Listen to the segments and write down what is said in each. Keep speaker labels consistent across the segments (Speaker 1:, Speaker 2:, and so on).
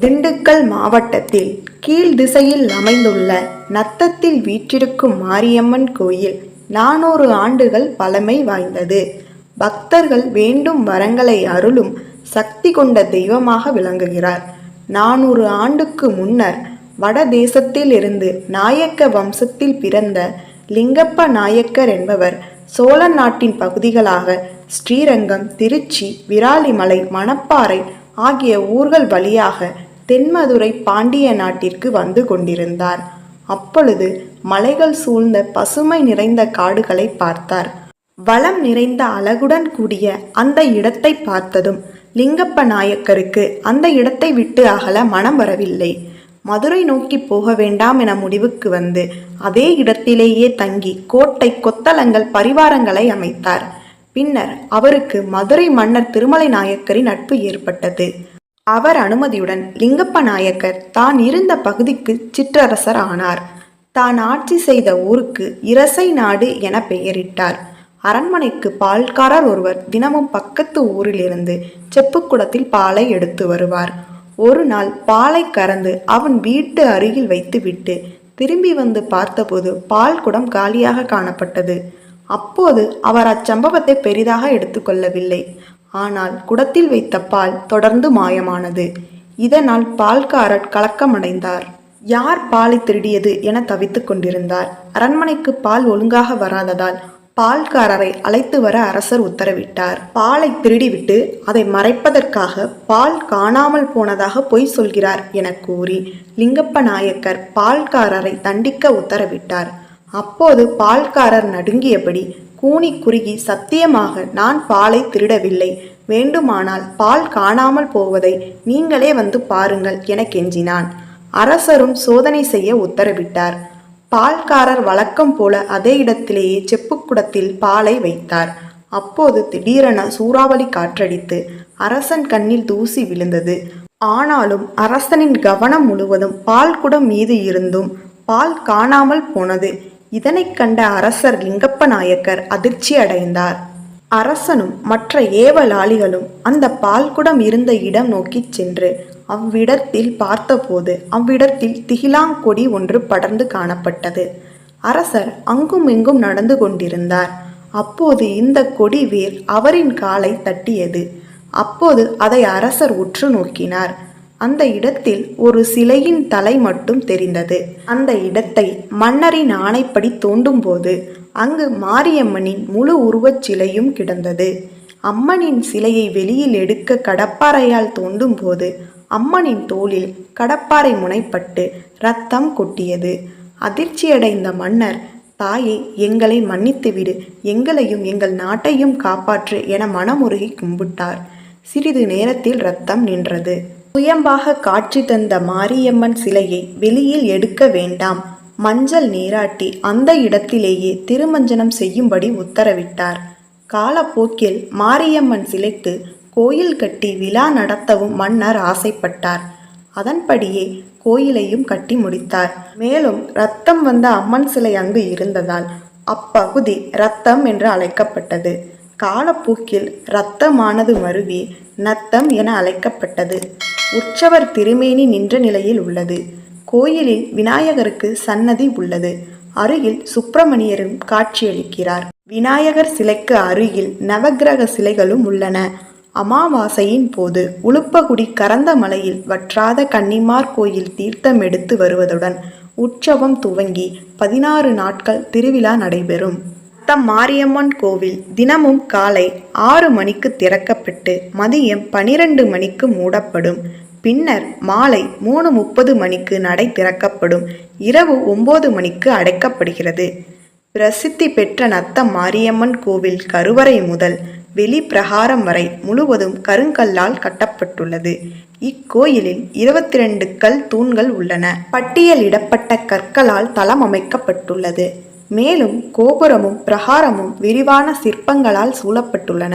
Speaker 1: திண்டுக்கல் மாவட்டத்தில் கீழ் திசையில் அமைந்துள்ள நத்தத்தில் வீற்றிருக்கும் மாரியம்மன் கோயில் நானூறு ஆண்டுகள் பழமை வாய்ந்தது. பக்தர்கள் வேண்டும் வரங்களை அருளும் சக்தி கொண்ட தெய்வமாக விளங்குகிறார். நானூறு ஆண்டுக்கு முன்னர் வட தேசத்தில் இருந்து நாயக்க வம்சத்தில் பிறந்த லிங்கப்ப நாயக்கர் என்பவர் சோழ நாட்டின் பகுதிகளாக ஸ்ரீரங்கம் திருச்சி விராலிமலை மணப்பாறை ஆகிய ஊர்கள் வழியாக தென்மதுரை பாண்டிய நாட்டிற்கு வந்து கொண்டிருந்தார். அப்பொழுது மலைகள் சூழ்ந்த பசுமை நிறைந்த காடுகளை பார்த்தார். வளம் நிறைந்த அழகுடன் கூடிய அந்த இடத்தை பார்த்ததும் லிங்கப்ப நாயக்கருக்கு அந்த இடத்தை விட்டு அகல மனம் வரவில்லை. மதுரை நோக்கி போக வேண்டாம் என முடிவுக்கு வந்து அதே இடத்திலேயே தங்கி கோட்டை கொத்தளங்கள் பரிவாரங்களை அமைத்தார். பின்னர் அவருக்கு மதுரை மன்னர் திருமலை நாயக்கரின் நட்பு ஏற்பட்டது. அவர் அனுமதியுடன் லிங்கப்ப நாயக்கர் தான் இருந்த பகுதிக்கு சிற்றரசர் ஆனார். தான் ஆட்சி செய்த ஊருக்கு இரசை நாடு என பெயரிட்டார். அரண்மனைக்கு பால்காரர் ஒருவர் தினமும் பக்கத்து ஊரிலிருந்து செப்புக்குடத்தில் பாலை எடுத்து வருவார். ஒரு நாள் பாலை கறந்து அவன் வீட்டு அருகில் வைத்துவிட்டு திரும்பி வந்து பார்த்தபோது பால் குடம் காலியாக காணப்பட்டது. அப்போது அவர் அச்சம்பவத்தை பெரிதாக எடுத்துக்கொள்ளவில்லை. ஆனால் குடத்தில் வைத்த பால் தொடர்ந்து மாயமானது. இதனால் பால்காரர் கலக்கமடைந்தார். யார் பாலை திருடியது என தவித்துக் கொண்டிருந்தார். அரண்மனைக்கு பால் ஒழுங்காக வராததால் பால்காரரை அழைத்து வர அரசர் உத்தரவிட்டார். பாலை திருடிவிட்டு அதை மறைப்பதற்காக பால் காணாமல் போனதாக பொய் சொல்கிறார் என கூறி லிங்கப்ப நாயக்கர் பால்காரரை தண்டிக்க உத்தரவிட்டார். அப்போது பால்காரர் நடுங்கியபடி கூனி குறுகி சத்தியமாக நான் பாலை திருடவில்லை. வேண்டுமானால் பால் காணாமல் போவதை நீங்களே வந்து பாருங்கள் என கெஞ்சினான். அரசரும் சோதனை செய்ய உத்தரவிட்டார். பால்காரர் வழக்கம் போல அதே இடத்திலேயே செப்புக்குடத்தில் பாலை வைத்தார். அப்போது திடீரென சூறாவளி காற்றடித்து அரசன் கண்ணில் தூசி விழுந்தது. ஆனாலும் அரசனின் கவனம் முழுவதும் பால் குடம் மீது இருந்தும் பால் காணாமல் போனது. இதனைக் கண்ட அரசர் லிங்கப்ப நாயக்கர் அதிர்ச்சி அடைந்தார். அரசனும் மற்ற ஏவலாளிகளும் அந்த பால்குடம் இருந்த இடம் நோக்கிச் சென்று அவ்விடத்தில் பார்த்தபோது அவ்விடத்தில் திகிலாங்கொடி ஒன்று படர்ந்து காணப்பட்டது. அரசர் அங்கும் இங்கும் நடந்து கொண்டிருந்தார். அப்போது இந்த கொடி வேர் அவரின் காலை தட்டியது. அப்போது அதை அரசர் உற்று நோக்கினார். அந்த இடத்தில் ஒரு சிலையின் தலை மட்டும் தெரிந்தது. அந்த இடத்தை மன்னரின் ஆணைப்படி தோண்டும்போது அங்கு மாரியம்மனின் முழு உருவச் சிலையும் கிடந்தது. அம்மனின் சிலையை வெளியில் எடுக்க கடப்பாறையால் தோண்டும்போது அம்மனின் தோளில் கடப்பாறை முனைப்பட்டு ரத்தம் கொட்டியது. அதிர்ச்சியடைந்த மன்னர் தாயே எங்களை மன்னித்துவிடு எங்களையும் எங்கள் நாட்டையும் காப்பாற்று என மனமுருகி கும்பிட்டார். சிறிது நேரத்தில் ரத்தம் நின்றது. சுயம்பாக காட்சி தந்த மாரியம்மன் சிலையை வெளியில் எடுக்க வேண்டாம். மஞ்சள் நீராட்டி அந்த இடத்திலேயே திருமஞ்சனம் செய்யும்படி உத்தரவிட்டார். காலப்போக்கில் மாரியம்மன் சிலைக்கு கோயில் கட்டி விழா நடத்தவும் மன்னர் ஆசைப்பட்டார். அதன்படியே கோயிலையும் கட்டி முடித்தார். மேலும் ரத்தம் வந்த அம்மன் சிலை அங்கு இருந்ததால் அப்பகுதி ரத்தம் என்று அழைக்கப்பட்டது. காலப்போக்கில் இரத்தமானது மருவி நத்தம் என அழைக்கப்பட்டது. உற்சவர் திருமேனி நின்ற நிலையில் உள்ளது. கோயிலில் விநாயகருக்கு சன்னதி உள்ளது. அருகில் சுப்பிரமணியரும் காட்சியளிக்கிறார். விநாயகர் சிலைக்கு அருகில் நவக்கிரக சிலைகளும் உள்ளன. அமாவாசையின் போது உளுப்பகுடி கரந்த மலையில் வற்றாத கன்னிமார் கோயில் தீர்த்தம் எடுத்து வருவதுடன் உற்சவம் துவங்கி பதினாறு நாட்கள் திருவிழா நடைபெறும். நத்தம் மாரியம்மன் கோவில் தினமும் காலை ஆறு மணிக்கு திறக்கப்பட்டு மதியம் பனிரெண்டு மணிக்கு மூடப்படும். பின்னர் மாலை மூணு முப்பது மணிக்கு நடை திறக்கப்படும். இரவு ஒன்பது மணிக்கு அடைக்கப்படுகிறது. பிரசித்தி பெற்ற நத்தம் மாரியம்மன் கோவில் கருவறை முதல் வெளிப்பிரகாரம் வரை முழுவதும் கருங்கல்லால் கட்டப்பட்டுள்ளது. இக்கோயிலில் இருபத்தி ரெண்டு கல் தூண்கள் உள்ளன. பட்டியலிடப்பட்ட கற்களால் தளம் அமைக்கப்பட்டுள்ளது. மேலும் கோபுரமும் பிரகாரமும் விரிவான சிற்பங்களால் சூழப்பட்டுள்ளன.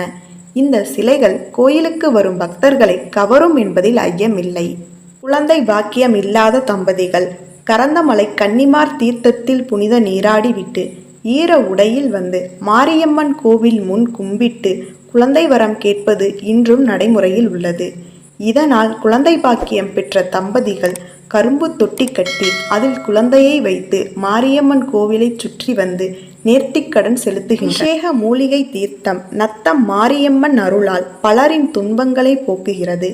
Speaker 1: இந்த சிலைகள் கோயிலுக்கு வரும் பக்தர்களை கவரும் என்பதில் ஐயமில்லை. குழந்தை பாக்கியம் இல்லாத தம்பதிகள் கரந்தமலை கன்னிமார் தீர்த்தத்தில் புனித நீராடிவிட்டு ஈர உடையில் வந்து மாரியம்மன் கோவில் முன் கும்பிட்டு குழந்தை வரம் கேட்பது இன்றும் நடைமுறையில் உள்ளது. இதனால் குழந்தை பாக்கியம் பெற்ற தம்பதிகள் கரும்பு தொட்டி கட்டி அதில் குழந்தையை வைத்து மாரியம்மன் கோவிலை சுற்றி வந்து நேர்த்திக்கடன் செலுத்துகின்றனர். விசேக மூலிகை தீர்த்தம் நத்தம் மாரியம்மன் அருளால் பலரின் துன்பங்களை போக்குகிறது.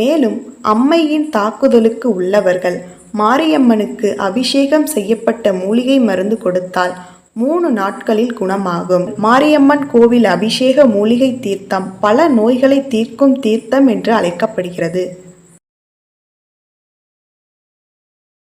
Speaker 1: மேலும் அம்மையின் தாக்குதலுக்கு உள்ளவர்கள் மாரியம்மனுக்கு அபிஷேகம் செய்யப்பட்ட மூலிகை மருந்து கொடுத்தால் மூணு நாட்களில் குணமாகும். மாரியம்மன் கோவில் அபிஷேக மூலிகை தீர்த்தம் பல நோய்களை தீர்க்கும் தீர்த்தம் என்று அழைக்கப்படுகிறது.